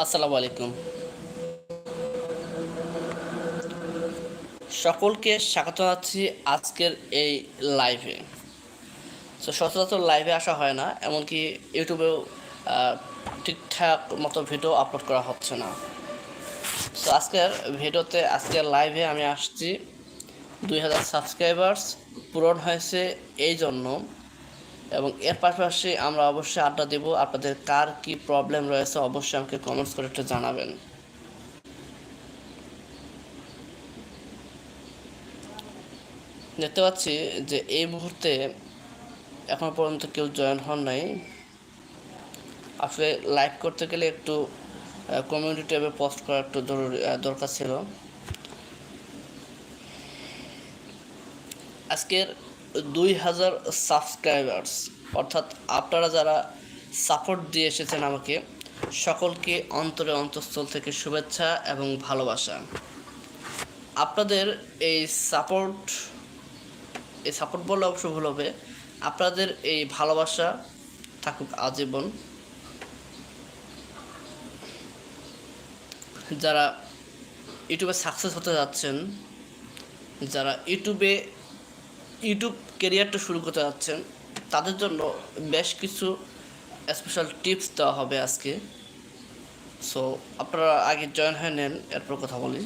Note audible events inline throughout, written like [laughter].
আসসালামু আলাইকুম। সকলকে স্বাগত জানাচ্ছি আজকের এই লাইভে তো সচরাচর লাইভে আসা হয় না, এমনকি ইউটিউবেও ঠিকঠাক মতো ভিডিও আপলোড করা হচ্ছে না। তো আজকের ভিডিওতে, আজকের লাইভে আমি আসছি। দুই হাজার সাবস্ক্রাইবার্স পূরণ হয়েছে এই জন্য। এবং এর পাশাপাশি আমরা অবশ্যই আড্ডা দেব। আপনাদের কার কি প্রবলেম রয়েছে অবশ্যই আমাকে কমেন্টস করে একটু জানাবেন। দেখতে পাচ্ছি যে এই মুহূর্তে এখন পর্যন্ত কেউ জয়েন হন নাই। আসলে লাইক করতে গেলে একটু কমিউনিটি ট্যাবে পোস্ট করা একটু জরুরি দরকার ছিল। আজকের দুই হাজার সাবস্ক্রাইবার্স অর্থাৎ আপনারা যারা সাপোর্ট দিয়ে এসেছেন আমাকে, সকলকে অন্তরে অন্তঃস্থল থেকে শুভেচ্ছা এবং ভালোবাসা। আপনাদের এই সাপোর্ট এই সাপোর্ট বললে অবশ্য ভুল হবে আপনাদের এই ভালোবাসা থাকুক আজীবন। যারা ইউটিউবে সাকসেস হতে যাচ্ছেন, যারা ইউটিউবে ইউটিউব কেরিয়ারটা শুরু করতে যাচ্ছেন, তাদের জন্য বেশ কিছু স্পেশাল টিপস দেওয়া হবে আজকে। সো আপনারা আগে জয়েন হয়ে নেন, এরপর কথা বলি.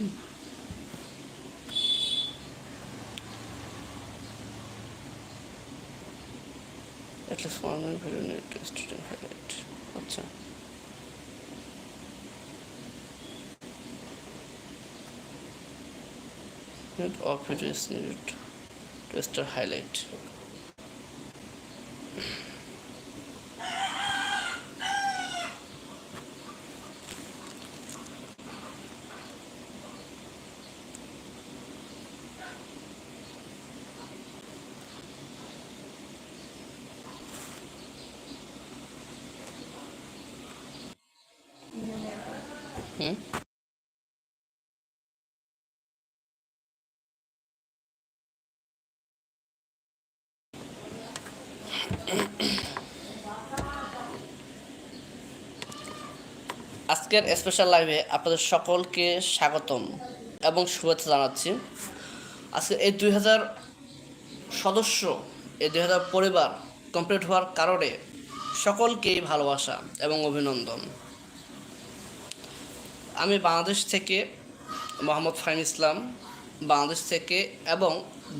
আচ্ছা। Need of needed. Mr. highlight আজকের স্পেশাল লাইভে আপনাদের সকলকে স্বাগতম এবং শুভেচ্ছা জানাচ্ছি। আজকে এই দুই হাজার সদস্য, এই দুই হাজার পরিবার কমপ্লিট হওয়ার কারণে সকলকেই ভালোবাসা এবং অভিনন্দন। আমি বাংলাদেশ থেকে মোহাম্মদ ফাহিম ইসলাম, বাংলাদেশ থেকে এবং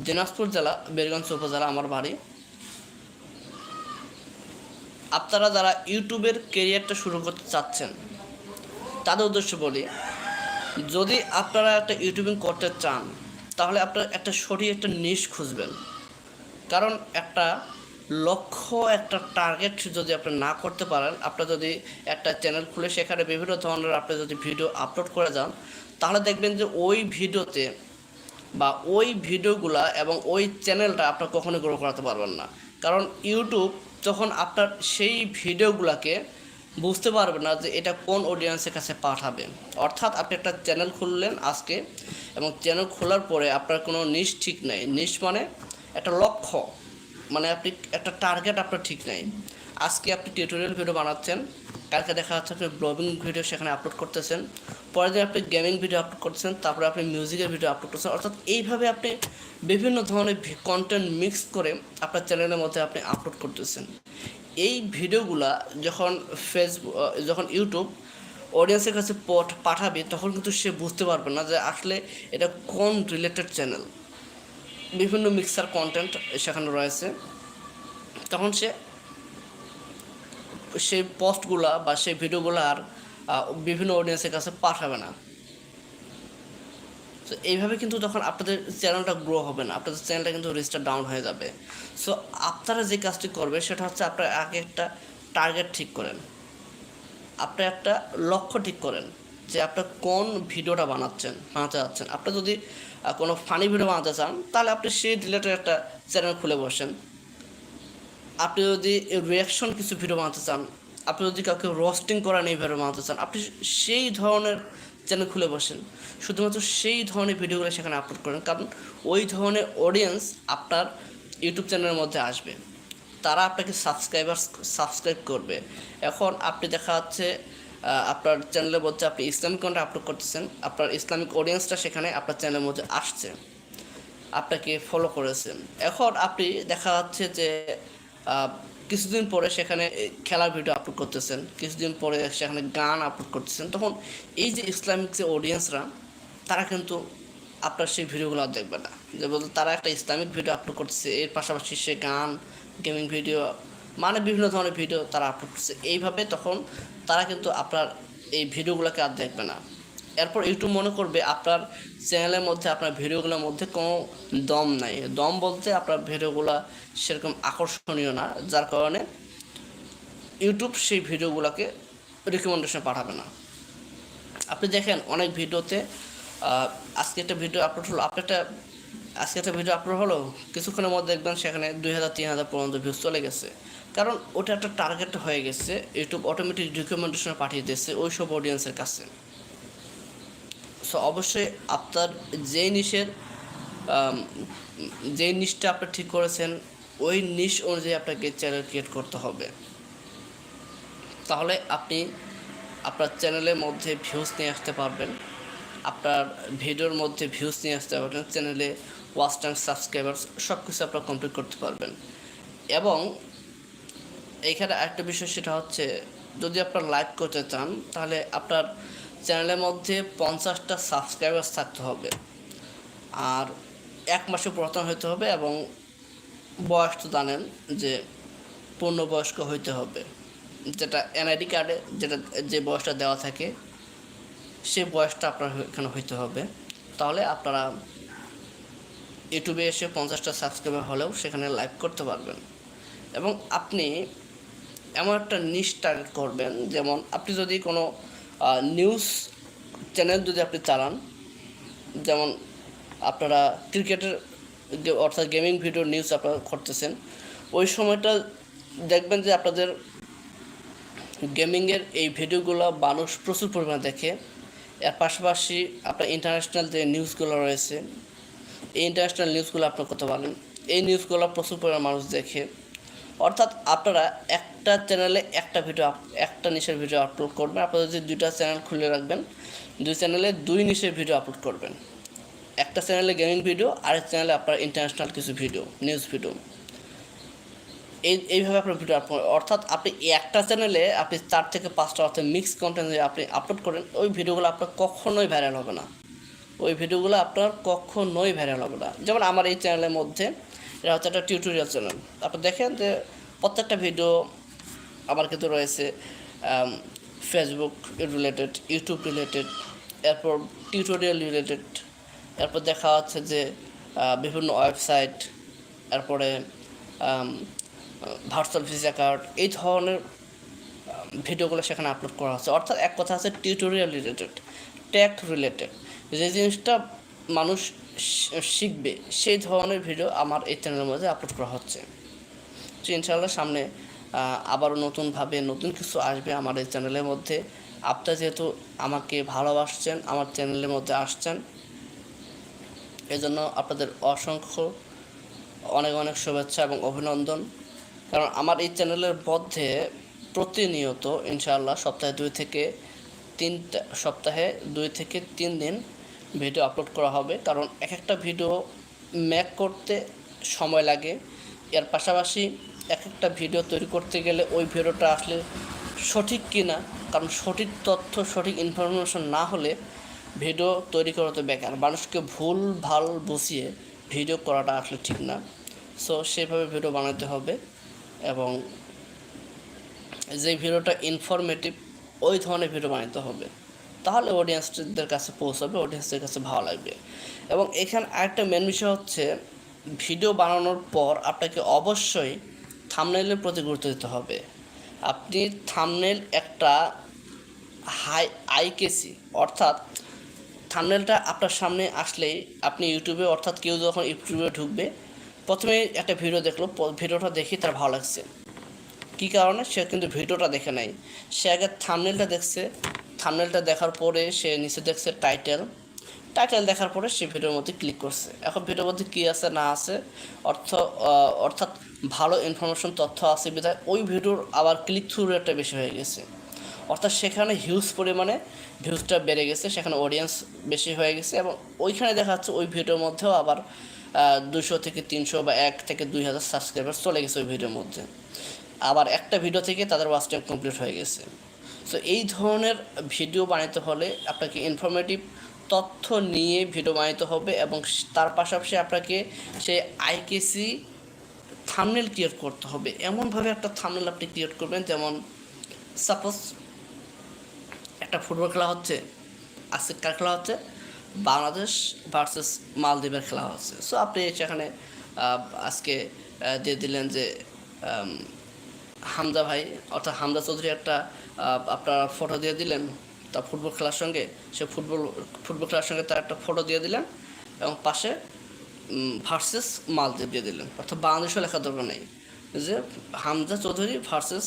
দিনাজপুর জেলা বীরগঞ্জ উপজেলা আমার বাড়ি। আপনারা যারা ইউটিউবের কেরিয়ারটা শুরু করতে চাচ্ছেন তাদের উদ্দেশ্য বলি, যদি আপনারা একটা ইউটিউবিং করতে চান, তাহলে আপনারা একটা সঠিক একটা নিশ খুঁজবেন। কারণ একটা লক্ষ্য, একটা টার্গেট যদি আপনি না করতে পারেন আপনার যদি একটা চ্যানেল খুলে সেখানে বিভিন্ন ধরনের আপনি যদি ভিডিও আপলোড করে যান, তাহলে দেখবেন যে ওই ভিডিওতে বা ওই ভিডিওগুলা এবং ওই চ্যানেলটা আপনার কখনোই গ্রো করাতে পারবেন না। কারণ ইউটিউব যখন আপনার সেই ভিডিওগুলোকে বুঝতে পারবে না যে এটা কোন অডিয়েন্সের কাছে পাঠাবে। অর্থাৎ আপনি একটা চ্যানেল খুললেন আজকে এবং চ্যানেল খোলার পরে আপনার কোনো নিশ ঠিক নেই। নিশ মানে একটা লক্ষ্য মানে আপনি একটা টার্গেট আপনার ঠিক নেই। আজকে আপনি টিউটোরিয়াল ভিডিও বানাচ্ছেন, কালকে দেখা যাচ্ছে আপনি ব্লগিং ভিডিও সেখানে আপলোড করতেছেন, পরের দিন আপনি গেমিং ভিডিও আপলোড করতেছেন, তারপরে আপনি মিউজিকের ভিডিও আপলোড করছেন অর্থাৎ এইভাবে আপনি বিভিন্ন ধরনের কন্টেন্ট মিক্স করে আপনার চ্যানেলের মধ্যে আপনি আপলোড করতেছেন। এই ভিডিওগুলা যখন ফেসবুক যখন ইউটিউব অডিয়েন্সের কাছে পট পাঠাবে, তখন কিন্তু সে বুঝতে পারবে না যে আসলে এটা কোন রিলেটেড চ্যানেল বিভিন্ন মিক্সার কন্টেন্ট সেখানে রয়েছে। তখন সে, সেই পোস্টগুলা বা সেই ভিডিওগুলো আর বিভিন্ন অডিয়েন্সের কাছে পাঠাবে না। তো এইভাবে কিন্তু তখন আপনাদের চ্যানেলটা গ্রো হবে না, আপনাদের চ্যানেলটা কিন্তু রিস্টার ডাউন হয়ে যাবে। সো আপনারা যে কাজটি করবে সেটা হচ্ছে আপনার আগে একটা টার্গেট ঠিক করেন। আপনি একটা লক্ষ্য ঠিক করেন যে আপনার কোন ভিডিওটা বানাচ্ছেন, বানাতে যাচ্ছেন। আপনি যদি কোনো ফানি ভিডিও বানাতে চান, তাহলে আপনি সেই রিলেটেড একটা চ্যানেল খুলে বসেন। আপনি যদি রিয়াকশন কিছু ভিডিও বানাতে চান, আপনি যদি কাউকে রোস্টিং করা নিয়ে ভিডিও বানাতে চান, আপনি সেই ধরনের চ্যানেল খুলে বসেন। শুধুমাত্র সেই ধরনের ভিডিওগুলো সেখানে আপলোড করেন। কারণ ওই ধরনের অডিয়েন্স আপনার ইউটিউব চ্যানেলের মধ্যে আসবে। তারা আপনাকে সাবস্ক্রাইবার সাবস্ক্রাইব করবে। এখন আপনি দেখা যাচ্ছে আপনার চ্যানেলের মধ্যে আপনি ইসলামিক কন্টেন্ট আপলোড করতেছেন। আপনার ইসলামিক অডিয়েন্সটা সেখানে আপনার চ্যানেলের মধ্যে আসছে। আপনাকে ফলো করেছেন এখন আপনি দেখা যাচ্ছে যে কিছুদিন পরে সেখানে খেলার ভিডিও আপলোড করতেছেন, কিছুদিন পরে সেখানে গান আপলোড করতেছেন, তখন এই যে ইসলামিক যে অডিয়েন্সরা তারা কিন্তু আপনার সেই ভিডিওগুলো আর দেখবে না। যে বলতে তারা একটা ইসলামিক ভিডিও আপলোড করতেছে, এর পাশাপাশি সে গান গেমিং ভিডিও মানে বিভিন্ন ধরনের ভিডিও তারা আপলোড করছে এইভাবে তখন তারা কিন্তু আপনার এই ভিডিওগুলোকে আর দেখবে না। এরপর ইউটিউব মনে করবে আপনার চ্যানেলের মধ্যে, আপনার ভিডিওগুলোর মধ্যে কোনো দম নাই। দম বলতে আপনার ভিডিওগুলো সেরকম আকর্ষণীয় না, যার কারণে ইউটিউব সেই ভিডিওগুলোকে রিকমেন্ডেশন পাঠাবে না। আপনি দেখেন, অনেক ভিডিওতে আজকে একটা ভিডিও আপলোড হলো, আপনি একটা, আজকে একটা ভিডিও আপলোড হলো, কিছুক্ষণের মধ্যে দেখবেন সেখানে দুই হাজার, তিন হাজার পর্যন্ত ভিউজ চলে গেছে। কারণ ওটা একটা টার্গেট হয়ে গেছে ইউটিউব অটোমেটিক রিকমেন্ডেশন পাঠিয়ে দিয়েছে ওই সব অডিয়েন্সের কাছে। সো অবশ্যই আপনার যেই নিশের যেই নিশটা আপনি ঠিক করেছেন, ওই নিশ অনুযায়ী আপনাকে চ্যানেল ক্রিয়েট করতে হবে। তাহলে আপনি আপনার চ্যানেলের মধ্যে ভিউজ নিয়ে আসতে পারবেন। আপনার ভিডিওর মধ্যে ভিউজ নিয়ে আসতে পারবেন চ্যানেলে ওয়াচ টাইম সাবস্ক্রাইবার্স সব কিছু আপনারা কমপ্লিট করতে পারবেন। এবং এখানে একটা বিষয়, সেটা হচ্ছে যদি আপনার লাইভ করতে চান, তাহলে আপনার চ্যানেলের মধ্যে পঞ্চাশটা সাবস্ক্রাইবার্স থাকতে হবে। আর এক মাসে পুরাতন হতে হবে এবং বয়স তো জানেন যে পূর্ণবয়স্ক হইতে হবে। যেটা এনআইডি কার্ডে যেটা যে বয়সটা দেওয়া থাকে, সে বয়সটা আপনার এখানে হইতে হবে। তাহলে আপনারা ইউটিউবে এসে পঞ্চাশটা সাবস্ক্রাইবার হলেও সেখানে লাইভ করতে পারবেন। এবং আপনি এমন একটা নিশ টার্গেট করবেন, যেমন আপনি যদি কোনো নিউজ চ্যানেল যদি আপনি চালান, যেমন আপনারা ক্রিকেটের অর্থাৎ গেমিং ভিডিও নিউজ আপনারা করতেছেন ওই সময়টা দেখবেন যে আপনাদের গেমিংয়ের এই ভিডিওগুলো মানুষ প্রচুর পরিমাণে দেখে। এর পাশাপাশি আপনার ইন্টারন্যাশনাল যে নিউজগুলো রয়েছে, এই ইন্টারন্যাশনাল নিউজগুলো আপনার করতে পারেন এই নিউজগুলো প্রচুর পরিমাণে মানুষ দেখে। অর্থাৎ আপনারা একটা চ্যানেলে একটা ভিডিও একটা নিশের ভিডিও আপলোড করবেন। আপনারা যদি দুইটা চ্যানেল খুলে রাখবেন, দুই চ্যানেলে দুই নিশের ভিডিও আপলোড করবেন। একটা চ্যানেলে গেমিং ভিডিও আরেক চ্যানেলে আপনার ইন্টারন্যাশনাল কিছু ভিডিও নিউজ ভিডিও এই এইভাবে আপনার ভিডিও আপলোড অর্থাৎ আপনি একটা চ্যানেলে আপনি চার থেকে পাঁচটা অর্থাৎ মিক্স কন্টেন্ট যদি আপনি আপলোড করেন, ওই ভিডিওগুলো আপনার কখনোই ভাইরাল হবে না। ওই ভিডিওগুলো আপনার কখনোই ভাইরাল হবে না। যেমন আমার এই চ্যানেলের মধ্যে এটা হচ্ছে একটা টিউটোরিয়াল চ্যানেল তারপর দেখেন যে প্রত্যেকটা ভিডিও আমার কিন্তু রয়েছে ফেসবুক রিলেটেড ইউটিউব রিলেটেড এরপর টিউটোরিয়াল রিলেটেড এরপর দেখা যাচ্ছে যে বিভিন্ন ওয়েবসাইট এরপরে ভার্চুয়াল ভিসা কার্ড এই ধরনের ভিডিওগুলো সেখানে আপলোড করা হচ্ছে। অর্থাৎ এক কথা আছে টিউটোরিয়াল রিলেটেড টেক রিলেটেড যে জিনিসটা মানুষ শিখবে। সেই ধরনের ভিডিও আমার এই চ্যানেলের মধ্যে আপলোড করা হচ্ছে। তো ইনশাআল্লাহ সামনে আবারও নতুনভাবে নতুন কিছু আসবে আমার এই চ্যানেলের মধ্যে। আপনারা যেহেতু আমাকে ভালোবাসছেন, আমার চ্যানেলের মধ্যে আসছেন, এজন্য আপনাদের অসংখ্য অনেক অনেক শুভেচ্ছা এবং অভিনন্দন। কারণ আমার এই চ্যানেলের মধ্যে প্রতিনিয়ত ইনশাআল্লাহ সপ্তাহে দুই থেকে তিনটা, সপ্তাহে দুই থেকে তিন দিন ভিডিও আপলোড করা হবে। কারণ এক একটা ভিডিও ম্যাক করতে সময় লাগে। এর পাশাপাশি এক একটা ভিডিও তৈরি করতে গেলে ওই ভিডিওটা আসলে সঠিক কি না কারণ সঠিক তথ্য, সঠিক ইনফরমেশন না হলে ভিডিও তৈরি করা তো বেকার। মানুষকে ভুল, ভালো বুঝিয়ে ভিডিও করাটা আসলে ঠিক না। সো সেভাবে ভিডিও বানাতে হবে এবং যে ভিডিওটা ইনফরমেটিভ ওই ধরনের ভিডিও বানাতে হবে। তাহলে অডিয়েন্সদের কাছে পৌঁছাবে অডিয়েন্সদের কাছে ভালো লাগবে। এবং এখানে আরেকটা মেন বিষয় হচ্ছে ভিডিও বানানোর পর আপনাকে অবশ্যই থামনেলের প্রতি গুরুত্ব দিতে হবে। আপনি থামনেল একটা হাই আইকেসি অর্থাৎ থামনেলটা আপনার সামনে আসলেই আপনি ইউটিউবে অর্থাৎ কেউ যখন ইউটিউবে ঢুকবে প্রথমে একটা ভিডিও দেখল ভিডিওটা দেখি তার ভালো লাগছে। কী কারণে? সে কিন্তু ভিডিওটা দেখে নাই। সে আগে থামনেলটা দেখছে থামনেলটা দেখার পরে সে নিচে দেখছে টাইটেল টাইটেল দেখার পরে সে ভিডিওর মধ্যে ক্লিক করছে। এখন ভিডিওর মধ্যে কী আছে, না আছে, অর্থ অর্থাৎ ভালো ইনফরমেশন তথ্য আছে বিধায় ওই ভিডিওর আবার ক্লিক থ্রু রেটটা বেশি হয়ে গেছে। অর্থাৎ সেখানে হিউজ পরিমাণে ভিউজটা বেড়ে গেছে, সেখানে অডিয়েন্স বেশি হয়ে গেছে এবং ওইখানে দেখা যাচ্ছে ওই ভিডিওর মধ্যেও আবার দুশো থেকে তিনশো বা এক থেকে দুই হাজার সাবস্ক্রাইবার চলে গেছে ওই ভিডিওর মধ্যে। আবার একটা ভিডিও থেকে তাদের ওয়াচ কমপ্লিট হয়ে গেছে। সো এই ধরনের ভিডিও বানাতে হলে আপনাকে ইনফরমেটিভ তথ্য নিয়ে ভিডিও বানাতে হবে এবং তার পাশাপাশি আপনাকে সেই আইকেসি থামনেল ক্রিয়েট করতে হবে। এমনভাবে একটা থামনেল আপনি ক্রিয়েট করবেন, যেমন সাপোজ একটা ফুটবল খেলা হচ্ছে আজকে কার খেলা হচ্ছে, বাংলাদেশ ভার্সেস মালদ্বীপের খেলা হচ্ছে। সো আপনি সেখানে আজকে দিয়ে দিলেন যে হামজা ভাই, অর্থাৎ হামজা চৌধুরী একটা আপনার ফটো দিয়ে দিলেন, তার ফুটবল খেলার সঙ্গে, সে ফুটবল ফুটবল খেলার সঙ্গে তার একটা ফটো দিয়ে দিলেন, এবং পাশে ভার্সেস মালদ্বীপ দিয়ে দিলেন। অর্থাৎ বাংলাদেশও লেখার দরকার নেই। যে হামজা চৌধুরী ভার্সেস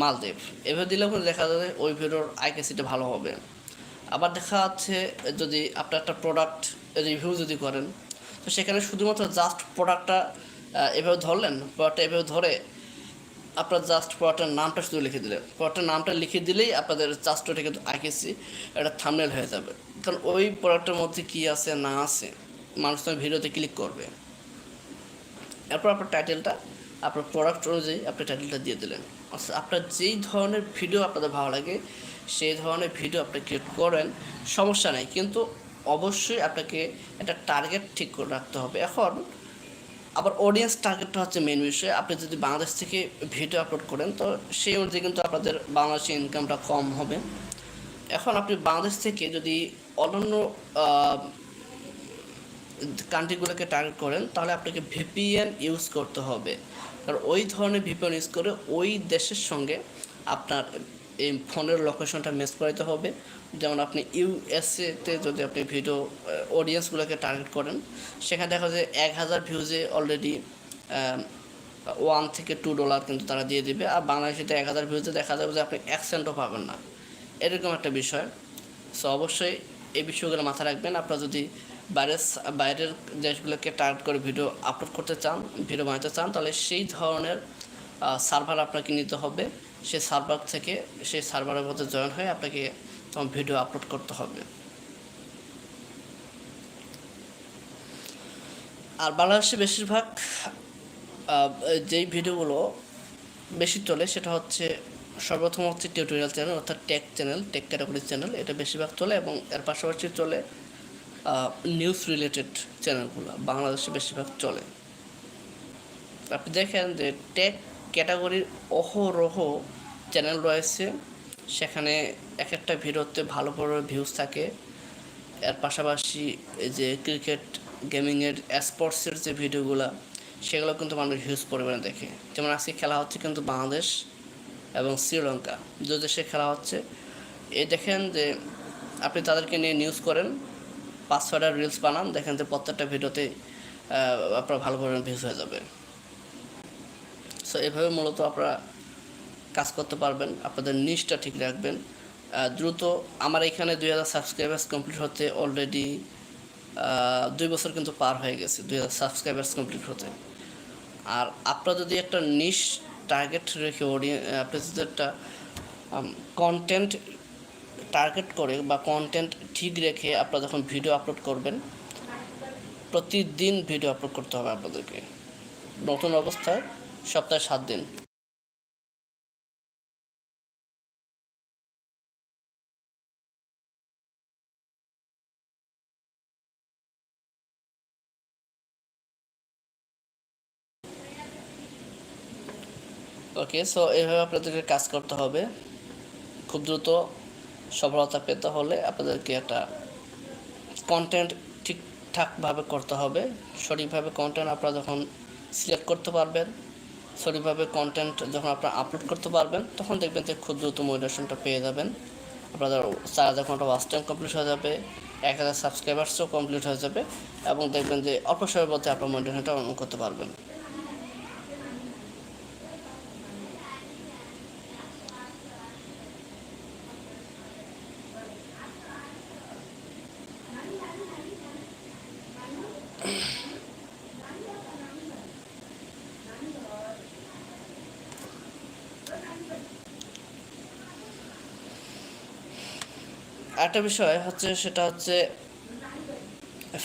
মালদ্বীপ, এভাবে দিলেও কিন্তু দেখা যাবে ওই ভিডিওর আইকেসিটা ভালো হবে। আবার দেখা যাচ্ছে, যদি আপনার একটা প্রোডাক্ট রিভিউ যদি করেন, তো সেখানে শুধুমাত্র জাস্ট প্রোডাক্টটা এভাবে ধরলেন প্রোডাক্টটা এভাবে ধরে আপনার জাস্ট প্রোডাক্টের নামটা শুধু লিখে দিলেন প্রোডাক্টের নামটা লিখে দিলেই আপনাদের ওটা কিন্তু আঁকেছি একটা থামনেল হয়ে যাবে। কারণ ওই প্রোডাক্টের মধ্যে কী আছে, না আছে, মানুষ তোমার ভিডিওতে ক্লিক করবে। এরপর আপনার টাইটেলটা আপনার প্রোডাক্ট অনুযায়ী আপনি টাইটেলটা দিয়ে দিলেন। অর্থাৎ আপনার যেই ধরনের ভিডিও আপনাদের ভালো লাগে, সেই ধরনের ভিডিও আপনি ক্রিয়েট করেন, সমস্যা নেই। কিন্তু অবশ্যই আপনাকে একটা টার্গেট ঠিক করে রাখতে হবে। এখন আবার অডিয়েন্স টার্গেটটা হচ্ছে মেন বিষয়। আপনি যদি বাংলাদেশ থেকে ভিডিও আপলোড করেন, তো সেই অনুযায়ী কিন্তু আপনাদের বাংলাদেশে ইনকামটা কম হবে। এখন আপনি বাংলাদেশ থেকে যদি অন্যান্য কান্ট্রিগুলোকে টার্গেট করেন, তাহলে আপনাকে ভিপিএন ইউজ করতে হবে। কারণ ওই ধরনের ভিপিএন ইউজ করে ওই দেশের সঙ্গে আপনার এই ফোনের লোকেশনটা ম্যাচ করাতে হবে। যেমন আপনি ইউএসএতে যদি আপনি ভিডিও অডিয়েন্সগুলোকে টার্গেট করেন, সেখানে দেখা যায় এক হাজার ভিউজে অলরেডি ওয়ান থেকে টু ডলার কিন্তু তারা দিয়ে দিবে। আর বাংলাদেশিতে এক হাজার ভিউজে দেখা যাবে যে আপনি এক সেন্টও পাবেন না। এরকম একটা বিষয়। সো অবশ্যই এই বিষয়গুলো মাথায় রাখবেন। আপনারা যদি বাইরের বাইরের দেশগুলোকে টার্গেট করে ভিডিও আপলোড করতে চান ভিডিও বানাতে চান, তাহলে সেই ধরনের সার্ভার আপনাকে নিতে হবে। সেই সার্ভার থেকে সেই সার্ভারের মধ্যে জয়েন হয়ে আপনাকে ভিডিও আপলোড করতে হবে। আর বাংলাদেশে বেশিরভাগ যেই ভিডিওগুলো বেশি চলে, সেটা হচ্ছে সর্বপ্রথম হচ্ছে টিউটোরিয়াল চ্যানেল অর্থাৎ tech channel tech category channel এটা বেশিরভাগ চলে এবং এর পাশাপাশি চলে নিউজ রিলেটেড চ্যানেলগুলো বাংলাদেশে বেশিরভাগ চলে। আপনি দেখেন যে টেক ক্যাটাগরির অহরহ চ্যানেল রয়েছে। সেখানে এক একটা ভিডিওতে ভালো বড় ভিউজ থাকে। এর পাশাপাশি যে ক্রিকেট গেমিংয়ের স্পোর্টসের যে ভিডিওগুলো, সেগুলো কিন্তু মানুষ হিউজ পরিমাণে দেখে। যেমন আজকে খেলা হচ্ছে কিন্তু বাংলাদেশ এবং শ্রীলঙ্কা। দু দেশে খেলা হচ্ছে। এই দেখেন যে আপনি তাদেরকে নিয়ে নিউজ করেন, পাঁচ ছয়টা রিলস বানান, দেখেন যে প্রত্যেকটা ভিডিওতে আপনার ভালো পরিমাণ ভিউজ হয়ে যাবে। সো এভাবে মূলত আপনারা কাজ করতে পারবেন, আপনাদের নিচটা ঠিক রাখবেন। দ্রুত আমার এখানে দুই হাজার সাবস্ক্রাইবার্স কমপ্লিট হতে অলরেডি দুই বছর কিন্তু পার হয়ে গেছে, দুই হাজার সাবস্ক্রাইবার্স কমপ্লিট হতে। আর আপনারা যদি একটা নিশ টার্গেট রেখে অডিয়েন্স আপনি যদি একটা কন্টেন্ট টার্গেট করে বা কন্টেন্ট ঠিক রেখে আপনারা যখন ভিডিও আপলোড করবেন, প্রতিদিন ভিডিও আপলোড করতে হবে আপনাদেরকে। নতুন অবস্থায় সপ্তাহে সাত দিন। ওকে সো এইভাবে আপনাদেরকে কাজ করতে হবে। খুব দ্রুত সফলতা পেতে হলে আপনাদেরকে একটা কন্টেন্ট ঠিকঠাকভাবে করতে হবে। সঠিকভাবে কন্টেন্ট আপনারা যখন সিলেক্ট করতে পারবেন, সঠিকভাবে কন্টেন্ট যখন আপনারা আপলোড করতে পারবেন, তখন দেখবেন যে খুব দ্রুত মোটিভেশনটা পেয়ে যাবেন। আপনাদের চার হাজার ঘণ্টা ওয়াচ টাইম কমপ্লিট হয়ে যাবে, এক হাজার সাবস্ক্রাইবার্সও কমপ্লিট হয়ে যাবে এবং দেখবেন যে অল্প সময়ের মধ্যে আপনার মোটিভেশনটা অন করতে পারবেন। আরেকটা বিষয় হচ্ছে সেটা হচ্ছে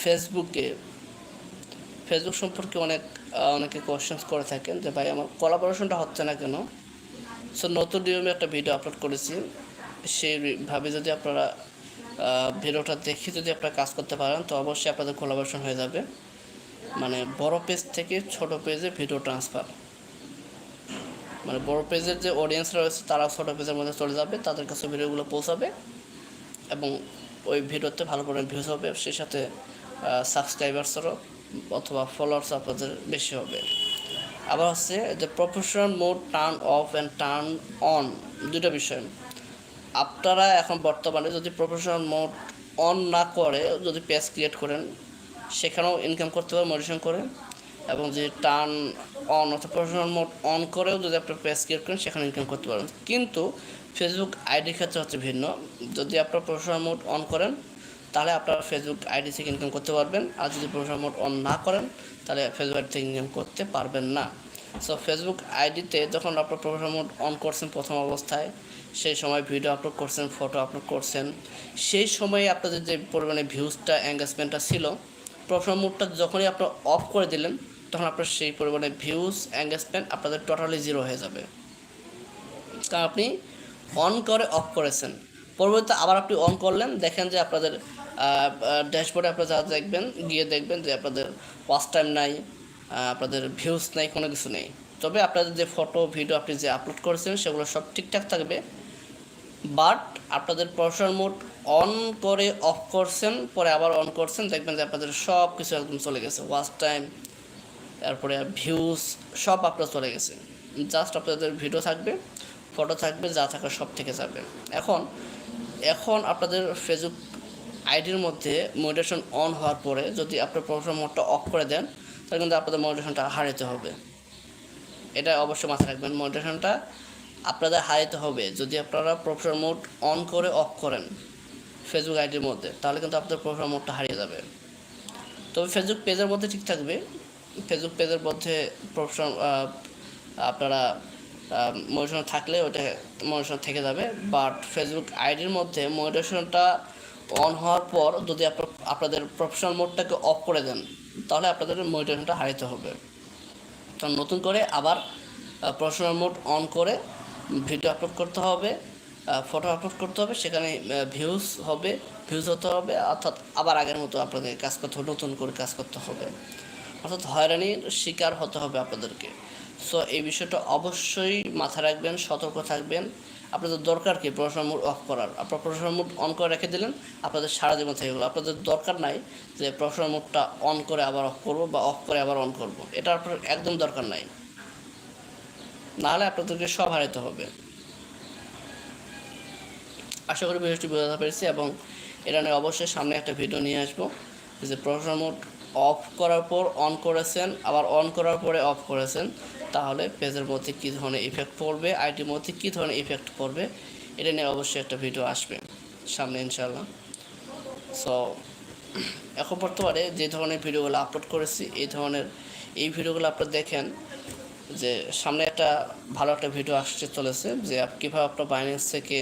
ফেসবুকে ফেসবুক সম্পর্কে অনেক অনেকে কোয়েশ্চেন্স করে থাকেন যে, ভাই, আমার কোলাবোরেশনটা হচ্ছে না কেন? সো নতুন নিয়মে একটা ভিডিও আপলোড করেছি। সেইভাবে যদি আপনারা ভিডিওটা দেখে যদি আপনারা কাজ করতে পারেন, তো অবশ্যই আপনাদের কোলাবোরেশন হয়ে যাবে। মানে বড় পেজ থেকে ছোট পেজে ভিডিও ট্রান্সফার মানে বড় পেজের যে অডিয়েন্সরা রয়েছে তারা ছোট পেজের মধ্যে চলে যাবে, তাদের কাছে ভিডিওগুলো পৌঁছাবে। এবং ওই ভিডিওতে ভালো করে ভিউজ হবে, সেই সাথে সাবস্ক্রাইবার্সেরও অথবা ফলোয়ার্স আপনাদের বেশি হবে। আবার হচ্ছে যে professional mode turn off and turn on দুটো বিষয়। আপনারা এখন বর্তমানে যদি প্রফেশনাল মোড অন না করে, যদি পেজ ক্রিয়েট করেন, সেখানেও ইনকাম করতে পারেন মডিটেশন করে। এবং যদি টার্ন অন অর্থাৎ প্রফেশনাল মোড অন করেও যদি আপনার পেজ ক্রিয়েট করেন সেখানে ইনকাম করতে পারেন। কিন্তু ফেসবুক আইডির ক্ষেত্রে হচ্ছে ভিন্ন। যদি আপনার প্রফেশনাল মোড অন করেন, তাহলে আপনার ফেসবুক আইডি থেকে ইনকাম করতে পারবেন। আর যদি প্রফেশনাল মোড অন না করেন, তাহলে ফেসবুক আইডি থেকে ইনকাম করতে পারবেন না। সো ফেসবুক আইডিতে যখন আপনার প্রফেশনাল মোড অন করছেন প্রথম অবস্থায়, সেই সময় ভিডিও আপলোড করছেন ফটো আপলোড করছেন, সেই সময়ে আপনাদের যে পরিমাণে ভিউজটা এঙ্গেজমেন্টটা ছিল প্রফেশনাল মোডটা যখনই আপনার অফ করে দিলেন, তখন আপনার সেই পরিমাণে ভিউজ এঙ্গেজমেন্ট আপনাদের টোটালি জিরো হয়ে যাবে। কারণ আপনি অন করে অফ করেছেন। পরবর্তীতে আবার আপনি অন করলেন, দেখেন যে আপনাদের ড্যাশবোর্ডে আপনারা যা দেখবেন, গিয়ে দেখবেন যে আপনাদের ওয়াচ টাইম নাই আপনাদের ভিউজ নাই, কোনো কিছু নেই। তবে আপনাদের যে ফটো ভিডিও আপনি যে আপলোড করেছেন, সেগুলো সব ঠিকঠাক থাকবে। বাট আপনাদের প্রফেশনাল মোড অন করে অফ করছেন, পরে আবার অন করছেন, দেখবেন যে আপনাদের সব কিছু একদম চলে গেছে। ওয়াচ টাইম তারপরে ভিউজ সব আপনার চলে গেছে। জাস্ট আপনাদের ভিডিও থাকবে। ফটো থাকবে, যা থাকার সব থেকে যাবে। এখন এখন আপনাদের ফেসবুক আইডির মধ্যে মডিটেশন অন হওয়ার পরে যদি আপনার প্রফেশনাল মোডটা অফ করে দেন, তাহলে কিন্তু আপনাদের মডিটেশনটা হারাতে হবে। এটা অবশ্যই মাথায় রাখবেন মডিটেশনটা আপনাদের হারাতে হবে। যদি আপনারা প্রফেশনাল মোড অন করে অফ করেন ফেসবুক আইডির মধ্যে, তাহলে কিন্তু আপনাদের প্রফেশনাল মোডটা হারিয়ে যাবে। তবে ফেসবুক পেজের মধ্যে ঠিক থাকবে। ফেসবুক পেজের মধ্যে প্রফেশনাল আপনারা মোটিভেশন থাকলে ওটা মোটিভেশন থেকে যাবে। বাট ফেসবুক আইডির মধ্যে মোটিভেশনটা অন হওয়ার পর যদি আপনাদের প্রফেশনাল মোডটাকে অফ করে দেন, তাহলে আপনাদের মোটিভেশনটা হারাতে হবে। তো নতুন করে আবার প্রফেশনাল মোড অন করে ভিডিও আপলোড করতে হবে ফটো আপলোড করতে হবে, সেখানে ভিউজ হবে ভিউজ হতে হবে, অর্থাৎ আবার আগের মতো আপনাদের কাজ করতে হবে, নতুন করে কাজ করতে হবে। অর্থাৎ হয়রানির শিকার হতে হবে আপনাদেরকে। সো এই বিষয়টা অবশ্যই মাথায় রাখবেন, সতর্ক থাকবেন। আপনাদের দরকার কি প্রফেশনাল মুড অফ করার? আপনার প্রফেশনাল মুড অন করে রেখে দিলেন, আপনাদের সারা জীবন থেকে গেলো। আপনাদের দরকার নাই যে প্রফেশনাল মুডটা অন করে আবার অফ করব বা অফ করে আবার অন করব। এটা আপনার একদম দরকার নাই। নাহলে আপনাদেরকে সব হারাতে হবে। আশা করি ভিডিওটি বোঝাতে পেরেছি এবং এটা নিয়ে অবশ্যই সামনে একটা ভিডিও নিয়ে আসব যে প্রফেশনাল মোড অফ করার পর অন করেছেন, আবার অন করার পরে অফ করেছেন। তাহলে পেজের মধ্যে কী ধরনের ইফেক্ট পড়বে আইটির মধ্যে কী ধরনের ইফেক্ট পড়বে, এটা নিয়ে অবশ্যই একটা ভিডিও আসবে সামনে ইনশাল্লাহ সো এখন বর্তমানে যে ধরনের ভিডিওগুলো আপলোড করেছি, এই ধরনের এই ভিডিওগুলো আপনারা দেখেন যে সামনে একটা ভালো একটা ভিডিও আসতে চলেছে যে কীভাবে আপনার বাইন্যান্স থেকে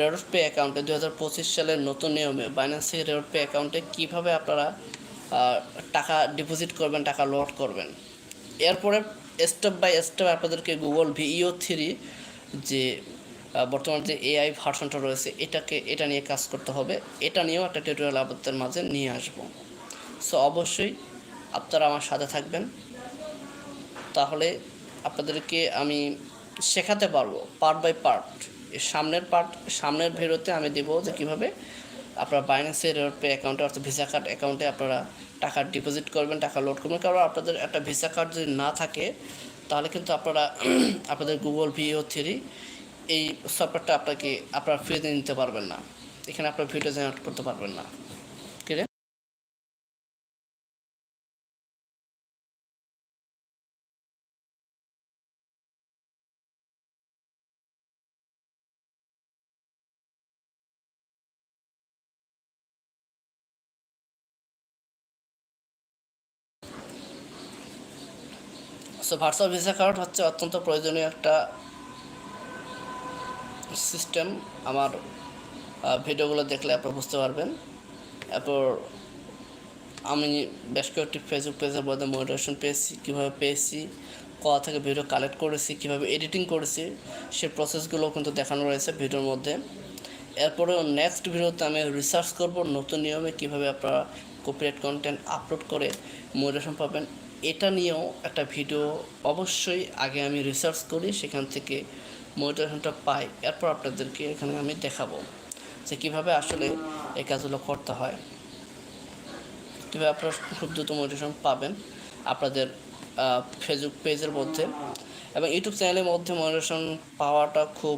রেডট পে অ্যাকাউন্টে দু হাজার পঁচিশ সালের নতুন নিয়মে বাইন্যান্স থেকে রেডট পে অ্যাকাউন্টে কীভাবে আপনারা টাকা ডিপোজিট করবেন, টাকা লোড করবেন। এরপরে স্টেপ বাই স্টেপ আপনাদেরকে গুগল ভিইও থ্রি যে বর্তমান যে এআই ভার্সনটা রয়েছে, এটাকে, এটা নিয়ে কাজ করতে হবে। এটা নিয়েও একটা টিউটোরিয়াল আপনাদের মাঝে নিয়ে আসব। সো অবশ্যই আপনারা আমার সাথে থাকবেন। তাহলে আপনাদেরকে আমি শেখাতে পারব পার্ট বাই পার্ট সামনের পার্ট সামনের ভিডিওতে আমি দেবো যে কীভাবে আপনারা বাইন্যান্সের পে অ্যাকাউন্টে অর্থাৎ ভিসা কার্ড অ্যাকাউন্টে আপনারা টাকা ডিপোজিট করবেন, টাকা লোড করবেন। কারণ আপনাদের একটা ভিসা কার্ড যদি না থাকে, তাহলে কিন্তু আপনারা [clears throat] আপনাদের গুগল ভিও থ্রি এই সফটওয়্যারটা আপনাকে, আপনারা ফ্রিতে নিতে পারবেন না। এখানে আপনার ভিডিও জেনারেট করতে পারবেন না কি রে সো ভার্চুয়াল ভিসা কার্ড হচ্ছে অত্যন্ত প্রয়োজনীয় একটা সিস্টেম। আমার ভিডিওগুলো দেখলে আপনারা বুঝতে পারবেন। এরপর আমি বেশ কয়েকটি ফেসবুক পেজের মধ্যে মোটিভেশন পেয়েছি, কীভাবে পেয়েছি, কোথা থেকে ভিডিও কালেক্ট করেছি, কীভাবে এডিটিং করেছি, সে প্রসেসগুলো কিন্তু দেখানো রয়েছে ভিডিওর মধ্যে। এরপরেও নেক্সট ভিডিওতে আমি রিসার্চ করব নতুন নিয়মে কীভাবে আপনারা কপিরাইট কন্টেন্ট আপলোড করে মোটিভেশন পাবেন। এটা নিয়েও একটা ভিডিও অবশ্যই আগে আমি রিসার্চ করি, সেখান থেকে মোটিভেশনটা পাই, এরপর আপনাদেরকে এখানে আমি দেখাবো যে কীভাবে আসলে এই কাজগুলো করতে হয়। কীভাবে আপনারা খুব দ্রুত মোটিভেশন পাবেন আপনাদের ফেসবুক পেজের মধ্যে। এবং ইউটিউব চ্যানেলের মধ্যে মোটিভেশন পাওয়াটা খুব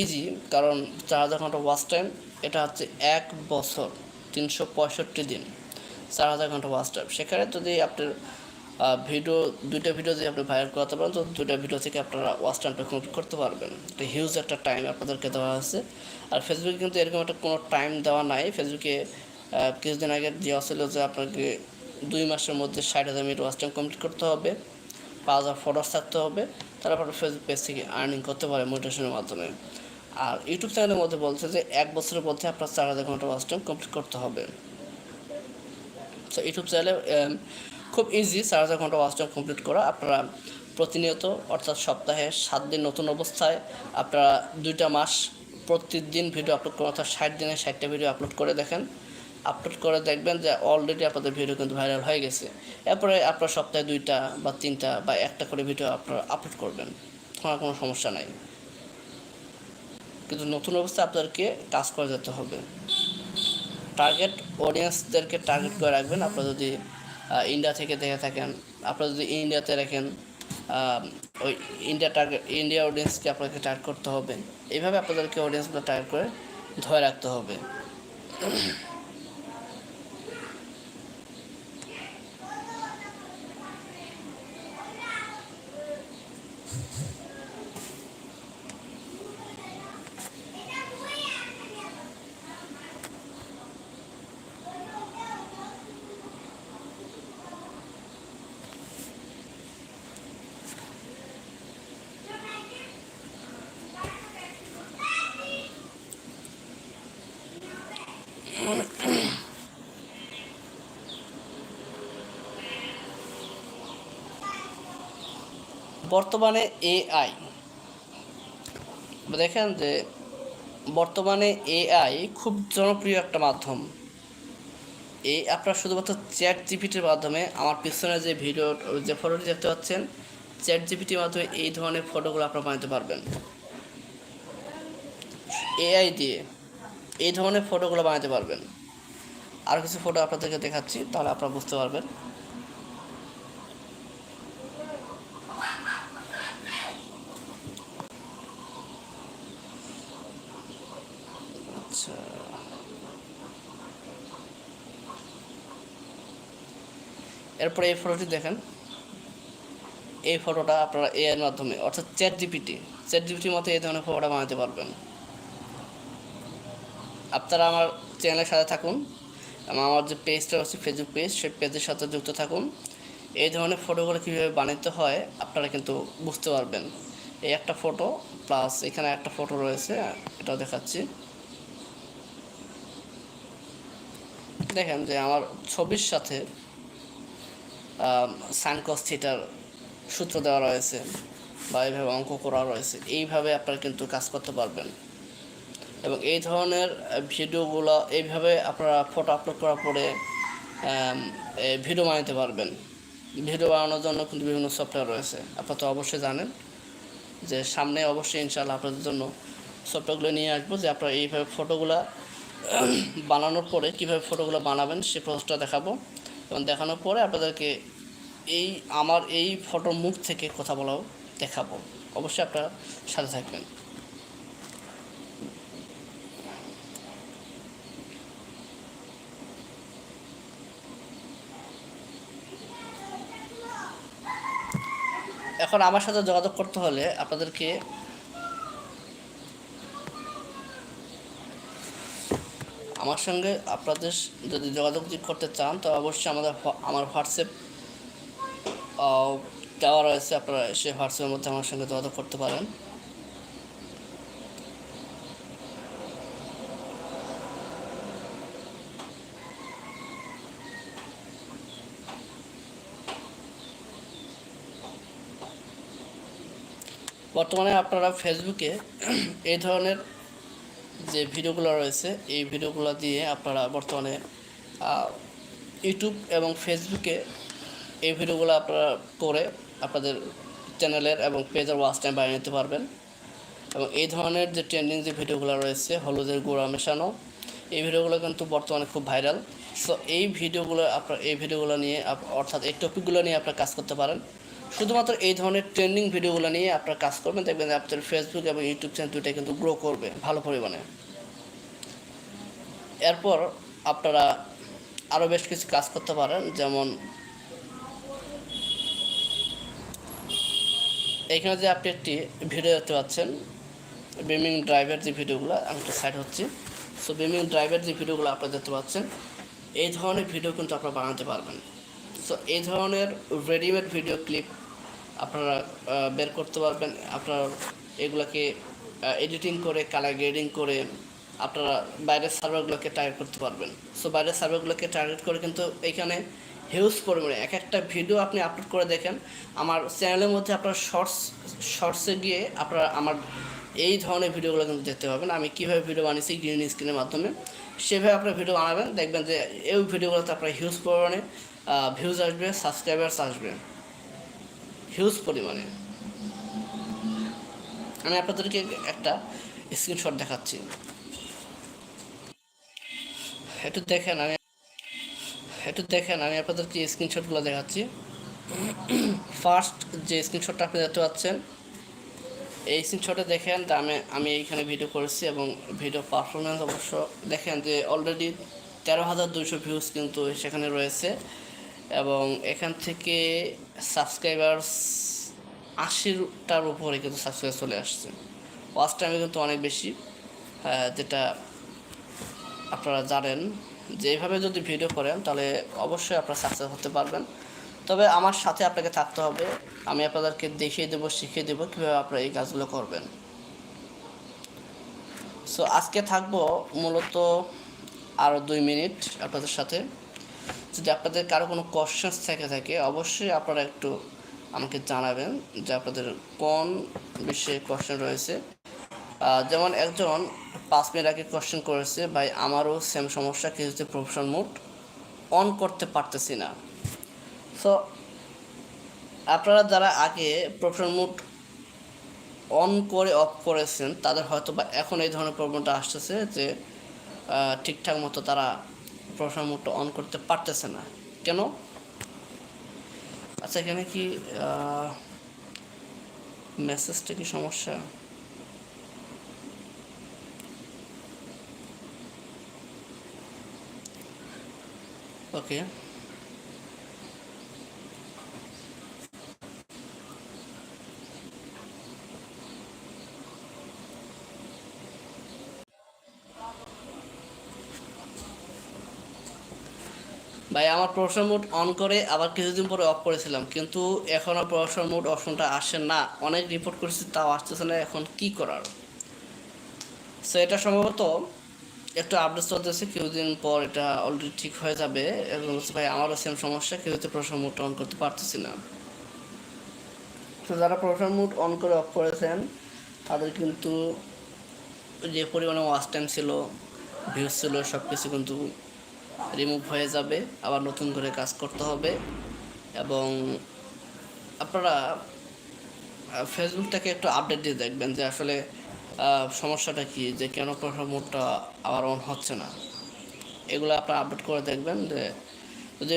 ইজি কারণ চার হাজার ঘণ্টা ওয়াচ টাইম এটা হচ্ছে এক বছর, তিনশো পঁয়ষট্টি দিন, চার হাজার ঘণ্টা ওয়াচ টাইম সেখানে যদি আপনার ভিডিও দুইটা ভিডিও যদি আপনি ভাইরাল করাতে পারেন, তো দুইটা ভিডিও থেকে আপনারা ওয়াচ কমপ্লিট করতে পারবেন। এটা হিউজ একটা টাইম আপনাদেরকে দেওয়া আছে। আর ফেসবুকে কিন্তু এরকম একটা কোনো টাইম দেওয়া নাই। ফেসবুকে কিছুদিন আগে দেওয়া ছিল যে আপনাকে দুই মাসের মধ্যে ষাট হাজার মিনিট ওয়াচ টাইম কমপ্লিট করতে হবে, পাঁচ হাজার ফটোস থাকতে হবে। তারপর ফেসবুক পেজ থেকে আর্নিং করতে পারে মোটিভেশনের মাধ্যমে। আর ইউটিউব চ্যানেলের মধ্যে বলছে যে এক বছরের মধ্যে আপনার চার হাজার ঘণ্টা ওয়াচ টাইম কমপ্লিট করতে হবে। তো ইউটিউব চ্যানেলে খুব ইজি চার হাজার ঘণ্টা ওয়াচ কমপ্লিট করা। আপনারা প্রতিনিয়ত, অর্থাৎ সপ্তাহে সাত দিন নতুন অবস্থায় আপনারা দুইটা মাস প্রতিদিন ভিডিও আপলোড করেন, অর্থাৎ ষাট দিনে ষাটটা ভিডিও আপলোড করে দেখেন। আপলোড করে দেখবেন যে অলরেডি আপনাদের ভিডিও কিন্তু ভাইরাল হয়ে গেছে। এরপরে আপনার সপ্তাহে দুইটা বা তিনটা বা একটা করে ভিডিও আপনারা আপলোড করবেন। কোনো কোনো সমস্যা নাই। কিন্তু নতুন অবস্থায় আপনাদেরকে কাজ করে যেতে হবে। টার্গেট অডিয়েন্সদেরকে টার্গেট করে রাখবেন। আপনারা যদি ইন্ডিয়া থেকে দেখে থাকেন। আপনারা যদি ইন্ডিয়াতে রাখেন ওই ইন্ডিয়া টার্গেট ইন্ডিয়া অডিয়েন্সকে আপনাকে টার্গেট করতে হবে। এইভাবে আপনাদেরকে অডিয়েন্সগুলো টার্গেট করে ধরে রাখতে হবে। বর্তমানে এআই। দেখেন যে, বর্তমানে এআই খুব জনপ্রিয় একটা মাধ্যম। এই আপনারা শুধুমাত্র চ্যাট জিপিটির মাধ্যমে আমার পিছনে যে ভিডিও, যে ফটোটি দেখতে পাচ্ছেন চ্যাট জিপিটির মাধ্যমে এই ধরনের ফটোগুলো আপনারা বানাতে পারবেন। এআই দিয়ে এই ধরনের ফটোগুলো বানাতে পারবেন। আর কিছু ফটো আপনাদেরকে দেখাচ্ছি, তাহলে আপনারা বুঝতে পারবেন। আচ্ছা। এরপরে এই ফটোটি দেখেন। এই ফটোটা আপনারা এর মাধ্যমে, অর্থাৎ চ্যাট জিপিটি চ্যাট জিপিটির মতো এই ধরনের ফটোটা বানাতে পারবেন। আপনারা আমার চ্যানেলের সাথে থাকুন আমার যে পেজটা হচ্ছে ফেসবুক পেজ সেই পেজের সাথে যুক্ত থাকুন। এই ধরনের ফটোগুলো কীভাবে বানাতে হয়, আপনারা কিন্তু বুঝতে পারবেন। এই একটা ফটো প্লাস এখানে একটা ফটো রয়েছে, এটাও দেখাচ্ছি। দেখেন যে আমার ছবির সাথে সানকস থিটার সূত্র দেওয়া রয়েছে বা এইভাবে অঙ্ক করা রয়েছে, এইভাবে আপনারা কিন্তু কাজ করতে পারবেন। এবং এই ধরনের ভিডিওগুলো এইভাবে আপনারা ফটো আপলোড করার পরে ভিডিও বানাতে পারবেন। ভিডিও বানানোর জন্য কিন্তু বিভিন্ন সফটওয়্যার রয়েছে। আপনারা তো অবশ্যই জানেন যে সামনে অবশ্যই ইনশাল্লাহ আপনাদের জন্য সফটওয়্যারগুলো নিয়ে আসব যে আপনারা এইভাবে ফটোগুলা বানানোর পরে কীভাবে ফটোগুলো বানাবেন সে প্রসেসটা দেখাবো। এবং দেখানোর পরে আপনাদেরকে এই আমার এই ফটোর মুখ থেকে কথা বলাও দেখাবো। অবশ্যই আপনারা সাথে থাকবেন। এখন আমার সাথে যোগাযোগ করতে হলে আপনাদেরকে আমার সঙ্গে আপনাদের যদি যোগাযোগ করতে চান, তো অবশ্যই আমাদের আমার হোয়াটসঅ্যাপ দেওয়া রয়েছে, আপনারা সেই হোয়াটসঅ্যাপের মধ্যে আমার সঙ্গে যোগাযোগ করতে পারেন। বর্তমানে আপনারা ফেসবুকে এই ধরনের যে ভিডিওগুলো রয়েছে, এই ভিডিওগুলো দিয়ে আপনারা বর্তমানে ইউটিউব এবং ফেসবুকে এই ভিডিওগুলো আপনারা করে আপনাদের চ্যানেলের এবং পেজের ওয়াচ টাইম বাড়িয়ে নিতে পারবেন। এবং এই ধরনের যে ট্রেন্ডিং যে ভিডিওগুলো রয়েছে, হলুদের গুঁড়া মেশানো, এই ভিডিওগুলো কিন্তু বর্তমানে খুব ভাইরাল। সো এই ভিডিওগুলো আপনার, এই ভিডিওগুলো নিয়ে অর্থাৎ এই টপিকগুলো নিয়ে আপনারা কাজ করতে পারেন। শুধুমাত্র এই ধরনের ট্রেন্ডিং ভিডিওগুলো নিয়ে আপনারা কাজ করবেন, দেখবেন আপনাদের ফেসবুক এবং ইউটিউব চ্যানেল দুইটাই কিন্তু গ্রো করবে ভালো পরিমাণে। এরপর আপনারা আরও বেশ কিছু কাজ করতে পারেন, যেমন এখানে যে আপনি একটি ভিডিও দেখতে পাচ্ছেন বিমিং ড্রাইভের যে ভিডিওগুলো আমি একটু সাইড হচ্ছি। সো বিমিং ড্রাইভের যে ভিডিওগুলো আপনারা দেখতে পাচ্ছেন, এই ধরনের ভিডিও কিন্তু আপনারা বানাতে পারবেন। সো এই ধরনের রেডিমেড ভিডিও ক্লিপ আপনারা বের করতে পারবেন। আপনারা এগুলোকে এডিটিং করে কালার গ্রেডিং করে আপনারা বাইরের সার্ভারগুলোকে টার্গেট করতে পারবেন। সো বাইরের সার্ভারগুলোকে টার্গেট করে কিন্তু এখানে হিউজ পরিমাণে এক একটা ভিডিও আপনি আপলোড করে দেখেন। আমার চ্যানেলের মধ্যে আপনার শর্টস শর্টসে গিয়ে আপনারা আমার এই ধরনের ভিডিওগুলো কিন্তু দেখতে পাবেন। আমি কীভাবে ভিডিও বানিয়েছি গ্রিন স্ক্রিনের মাধ্যমে। সেভাবে আপনার ভিডিও বানাবেন। দেখবেন যে এই ভিডিওগুলোতে আপনার হিউজ পরিমাণে ভিউজ আসবে সাবস্ক্রাইবার্স আসবে। হিউজ পরিমাণে। আমি আপনাদেরকে একটা স্ক্রিনশট দেখাচ্ছি। একটু দেখেন, আমি একটু দেখেন, আমি আপনাদেরকে স্ক্রিনশটগুলো দেখাচ্ছি। ফার্স্ট যে স্ক্রিনশটটা আপনি দেখতে পাচ্ছেন, এই স্ক্রিনশটে দেখেন আমি আমি এইখানে ভিডিও করেছি এবং ভিডিও পারফরমেন্স অবশ্য দেখেন যে অলরেডি তেরো হাজার দুশো ভিউজ কিন্তু সেখানে রয়েছে। এবং এখান থেকে সাবস্ক্রাইবার্স আশিটার উপরে কিন্তু সাবস্ক্রাইব চলে আসছে। ওয়াচ টাইমে কিন্তু অনেক বেশি যেটা আপনারা জানেন যে যদি ভিডিও করেন তাহলে অবশ্যই আপনারা সাকসেস হতে পারবেন। তবে আমার সাথে আপনাকে থাকতে হবে, আমি আপনাদেরকে দেখিয়ে দেবো, শিখিয়ে দেবো কীভাবে আপনারা এই কাজগুলো করবেন। সো আজকে থাকব মূলত আরও দুই মিনিট আপনাদের সাথে। যদি আপনাদের কারও কোনো কোশ্চেন্স থেকে থাকে, অবশ্যই আপনারা একটু আমাকে জানাবেন যে আপনাদের কোন বিষয়ে কোশ্চেন রয়েছে। যেমন একজন পাঁচ মিনিট আগে কোশ্চেন করেছে, ভাই, আমারও সেম সমস্যা কিছুতে প্রফেশন মুড অন করতে পারতেছি না। সো আপনারা যারা আগে প্রফেশন মুড অন করে অফ করেছেন, তাদের হয়তো বা এখন এই ধরনের প্রবলেমটা আসতেছে যে ঠিকঠাক মতো তারা প্রফেশনাল মোডটা অন করতে পারতেছে না। কেন? আচ্ছা এখানে কি মেসেজটা কি সমস্যা? ওকে ভাই, আমার প্রফেশনাল মোড অন করে আবার কিছুদিন পরে অফ করেছিলাম। কিন্তু এখন আর প্রফেশনাল মোড অপশনটা আসে না। অনেক রিপোর্ট করেছি, তাও আসতেছে না। এখন কি করার? সো এটা সম্ভবত একটু আপডেট চলতেছে। কিছুদিন পর এটা অলরেডি ঠিক হয়ে যাবে। এবং ভাই, আমারও সেম সমস্যা। কিছুতে প্রফেশনাল মোড অন করতে পারতেছি না। তো যারা প্রফেশনাল মোড অন করে অফ করেছেন, তাদের কিন্তু যে পরিমাণে ওয়াচ টাইম ছিল ভিউজ ছিল সব কিছু কিন্তু রিমুভ হয়ে যাবে, আবার নতুন করে কাজ করতে হবে। এবং আপনারা ফেসবুকটাকে একটু আপডেট দিয়ে দেখবেন যে আসলে সমস্যাটা কি, যে কেন প্রথম মোডটা আবার অন হচ্ছে না। এগুলো আপনারা আপডেট করে দেখবেন যে, যদি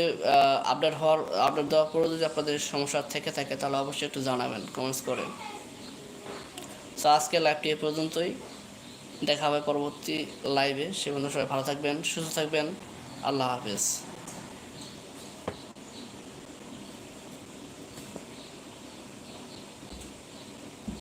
আপডেট হওয়ার আপডেট দেওয়ার পরে যদি আপনাদের সমস্যা থেকে থাকে, তাহলে অবশ্যই একটু জানাবেন কমেন্টস করে। সো আজকে লাইভটি এ পর্যন্তই। দেখা হবে পরবর্তী লাইভে সে পর্যন্ত সবাই ভালো থাকবেন, সুস্থ থাকবেন। আল্লাহ হাফেজ।